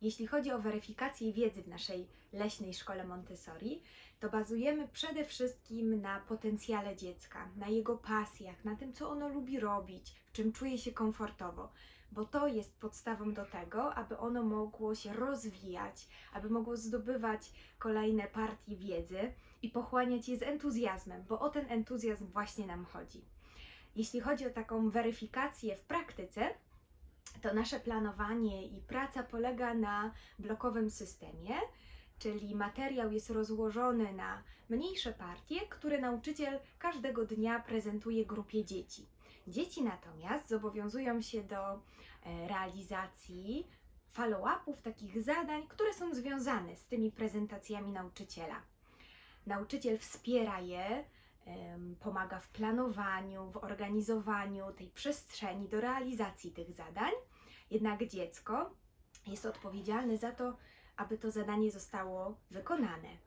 Jeśli chodzi o weryfikację wiedzy w naszej leśnej szkole Montessori, to bazujemy przede wszystkim na potencjale dziecka, na jego pasjach, na tym, co ono lubi robić, w czym czuje się komfortowo, bo to jest podstawą do tego, aby ono mogło się rozwijać, aby mogło zdobywać kolejne partie wiedzy i pochłaniać je z entuzjazmem, bo o ten entuzjazm właśnie nam chodzi. Jeśli chodzi o taką weryfikację w praktyce, to nasze planowanie i praca polega na blokowym systemie, czyli materiał jest rozłożony na mniejsze partie, które nauczyciel każdego dnia prezentuje grupie dzieci. Dzieci natomiast zobowiązują się do e, realizacji follow-upów, takich zadań, które są związane z tymi prezentacjami nauczyciela. Nauczyciel wspiera je, pomaga w planowaniu, w organizowaniu tej przestrzeni do realizacji tych zadań, jednak dziecko jest odpowiedzialne za to, aby to zadanie zostało wykonane.